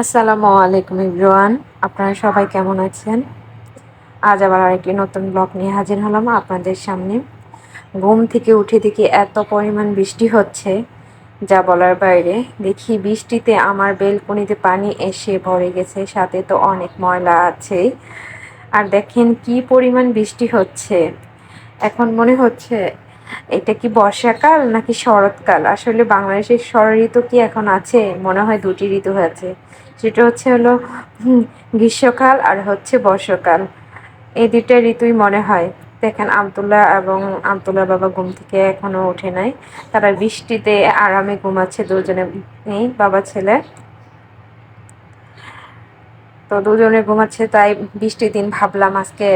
আসসালামু আলাইকুম ইব্রুয়ান আপনারা সবাই কেমন আছেন? আজ আবার আরেকটি নতুন ব্লগ নিয়ে হাজির হলাম আপনাদের সামনে। ঘুম থেকে উঠে দেখি এত পরিমাণ বৃষ্টি হচ্ছে, যা বলার বাইরে। দেখি বৃষ্টিতে আমার বেলকনিতে পানি এসে ভরে গেছে, সাথে তো অনেক ময়লা আছে আর দেখেন কি পরিমাণ বৃষ্টি হচ্ছে। এখন মনে হচ্ছে এটা কি বর্ষাকাল নাকি শরৎকাল? আসলে বাংলাদেশের ষড় ঋতু কি এখন আছে? মনে হয় দুটি ঋতু হয়েছে সেটা হচ্ছে হলো গ্রীষ্মকাল আর হচ্ছে বর্ষাকাল। এই দুইটা ঋতুই মনে হয়। দেখেন, আবদুল্লাহ এবং আবদুল্লাহ বাবা ঘুম থেকে এখনও ওঠে নাই। তারা বৃষ্টিতে আরামে ঘুমাচ্ছে, দুজনে বাবা ছেলে। তো দুজনে ঘুমাচ্ছে, তাই বৃষ্টির দিন ভাবলাম আজকে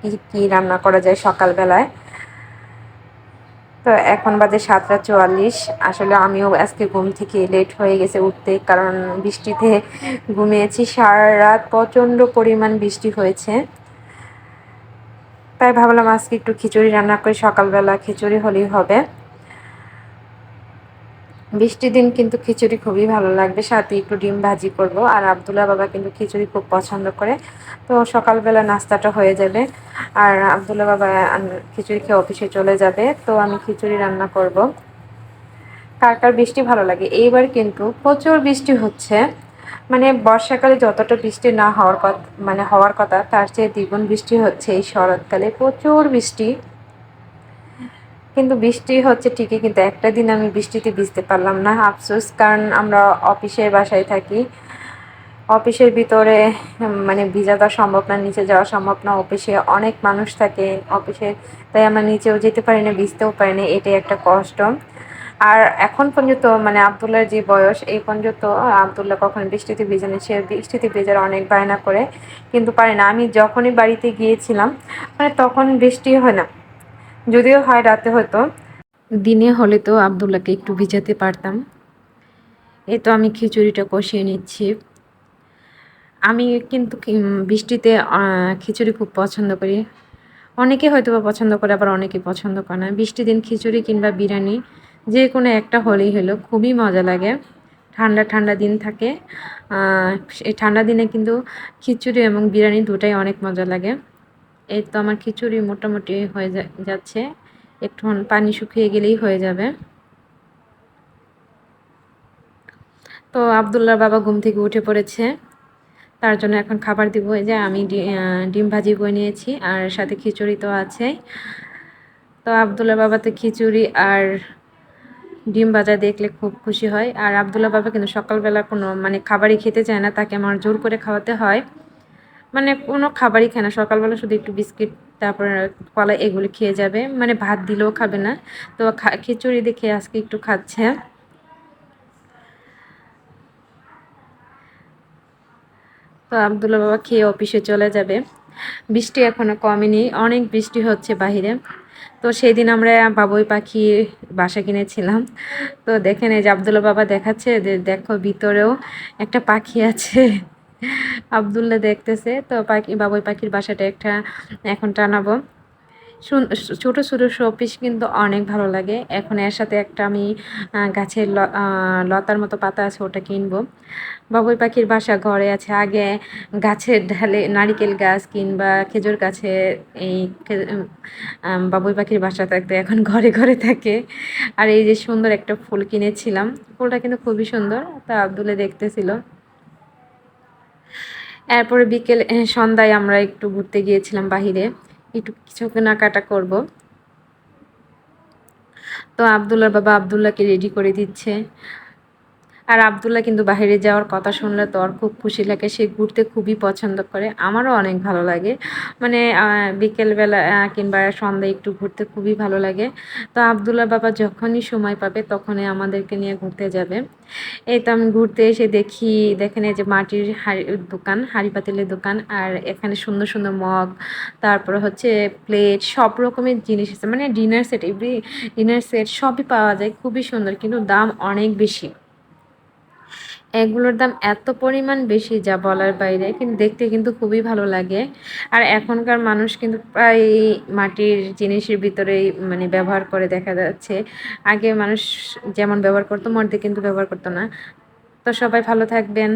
কি কি রান্না করা যায় সকালবেলায়। তো এখন বাজে সাতটা চুয়াল্লিশ। আসলে আমিও আজকে ঘুম থেকে লেট হয়ে গেছে উঠতে, কারণ বৃষ্টিতে ঘুমিয়েছি। সারা রাত প্রচণ্ড পরিমাণ বৃষ্টি হয়েছে। তাই ভাবলাম আজকে একটু খিচুড়ি রান্না করে, সকালবেলা খিচুড়ি হলেই হবে। বৃষ্টির দিন কিন্তু খিচুড়ি খুবই ভালো লাগবে। সাথে একটু ডিম ভাজি করব। আর আবদুল্লাহ বাবা কিন্তু খিচুড়ি খুব পছন্দ করে। তো সকালবেলা নাস্তাটা হয়ে যাবে। আর আবদুল্লাহ বাবা খিচুড়ি খেয়ে অফিসে চলে যাবে। তো আমি খিচুড়ি রান্না করব। কার কার বৃষ্টি ভালো লাগে? এইবার কিন্তু প্রচুর বৃষ্টি হচ্ছে। মানে বর্ষাকালে যতটা বৃষ্টি না হওয়ার কথা মানে হওয়ার কথা, তার চেয়ে দ্বিগুণ বৃষ্টি হচ্ছে এই শরৎকালে। প্রচুর বৃষ্টি। কিন্তু বৃষ্টি হচ্ছে ঠিকই, কিন্তু একটা দিন আমি বৃষ্টিতে ভিজতে পারলাম না, আফসোস, কারণ আমরা অফিসের বাসায় থাকি। অফিসের ভিতরে মানে ভিজা দেওয়া সম্ভব না, নিচে যাওয়া সম্ভব না, অফিসে অনেক মানুষ থাকে অফিসে, তাই আমরা নিচেও যেতে পারি না, ভিজতেও পারি না, এটাই একটা কষ্ট। আর এখন পর্যন্ত মানে আবদুল্লার যে বয়স, এই পর্যন্ত আবদুল্লাহ কখন বৃষ্টিতে ভিজেনি সে বৃষ্টিতে ভেজার অনেক বায়না করে, কিন্তু পারে না। আমি যখনই বাড়িতে গিয়েছিলাম মানে তখন বৃষ্টি হয় না। যদিও হয় রাতে হতো দিনে হলে তো আবদুল্লাহকে একটু ভিজাতে পারতাম। এই তো আমি খিচুড়িটা কষিয়ে নিচ্ছি। আমি কিন্তু বৃষ্টিতে খিচুড়ি খুব পছন্দ করি। অনেকে হয়তো বা পছন্দ করে, আবার অনেকে পছন্দ করে না। বৃষ্টি দিন খিচুড়ি কিংবা বিরিয়ানি যে কোনো একটা হলেই হলো, খুবই মজা লাগে। ঠান্ডা ঠান্ডা দিন থাকে। এই ঠান্ডা দিনে কিন্তু খিচুড়ি এবং বিরিয়ানি দুটাই অনেক মজা লাগে। এই তো আমার খিচুড়ি মোটামুটি হয়ে যাচ্ছে। একটু পানি শুকিয়ে গেলেই হয়ে যাবে। তো আবদুল্লার বাবা ঘুম থেকে উঠে পড়েছে। তার জন্য এখন খাবার দিব। এই যে আমি ডিম ভাজি বই নিয়েছি আর সাথে খিচুড়ি তো আছে তো আবদুল্লার বাবা তো খিচুড়ি আর ডিম ভাজা দেখলে খুব খুশি হয়। আর আবদুল্লা বাবা কিন্তু সকালবেলা কোনো মানে খাবারই খেতে চায় না। তাকে আমার জোর করে খাওয়াতে হয়। মানে কোনো খাবারই খায় না। সকালবেলা শুধু একটু বিস্কিট, তারপর কলা এগুলো খেয়ে যাবে। মানে ভাত দিলেও খাবে না। তো খিচুড়ি দেখে আজকে একটু খাচ্ছে। তো আবদুল্লা বাবা খেয়ে অফিসে চলে যাবে। বৃষ্টি এখনও কমেনি, অনেক বৃষ্টি হচ্ছে বাহিরে। তো সেই দিন আমরা বাবুই পাখি বাসা কিনেছিলাম। তো দেখেন এই যে আবদুল্লা বাবা দেখাচ্ছে যে দেখো ভিতরেও একটা পাখি আছে। আবদুল্লা দেখতেছে, তো পাখি, বাবুই পাখির বাসাটা একটা এখন টানাবো। ছোটো ছোটো শোপিস কিন্তু অনেক ভালো লাগে। এখন এর সাথে একটা আমি গাছের লতার মতো পাতা আছে, ওটা কিনবো। বাবুই পাখির বাসা ঘরে আছে, আগে গাছের ঢালে নারিকেল গাছ কিংবা খেজুর গাছে এই বাবুই পাখির বাসা থাকতে, এখন ঘরে ঘরে থাকে। আর এই যে সুন্দর একটা ফুল কিনেছিলাম, ফুলটা কিন্তু খুবই সুন্দর, তা আবদুলে দেখতেছিল। এরপরে বিকেল সন্ধ্যায় আমরা একটু ঘুরতে গিয়েছিলাম বাহিরে। একটু কিছু কেনাকাটা করব। তো আবদুল্লার বাবা আবদুল্লাহকে রেডি করে দিচ্ছে। আর আবদুল্লাহ কিন্তু বাহিরে যাওয়ার কথা শুনলে তো আর খুব খুশি লাগে। সে ঘুরতে খুবই পছন্দ করে। আমারও অনেক ভালো লাগে। মানে বিকেলবেলা কিংবা সন্ধ্যায় একটু ঘুরতে খুবই ভালো লাগে। তো আবদুল্লাহ বাবা যখনই সময় পাবে তখনই আমাদেরকে নিয়ে ঘুরতে যাবে। এই তো আমি ঘুরতে এসে দেখি, দেখেন এই যে মাটির হাড়ি, দোকান, হাড়ি পাতিলের দোকান, আর এখানে সুন্দর সুন্দর মগ, তারপরে হচ্ছে প্লেট, সব রকমের জিনিস আছে। মানে dinner set, every dinner set সবই পাওয়া যায়। খুবই সুন্দর, কিন্তু দাম অনেক বেশি। এগুলোর দাম এত পরিমাণ বেশি যা বলার বাইরে, কিন্তু দেখতে কিন্তু খুবই ভালো লাগে। আর এখনকার মানুষ কিন্তু প্রায় মাটির জিনিসের ভিতরেই মানে ব্যবহার করে দেখা যাচ্ছে। আগে মানুষ যেমন ব্যবহার করতো মর্দে কিন্তু ব্যবহার করতো না। তো সবাই ভালো থাকবেন।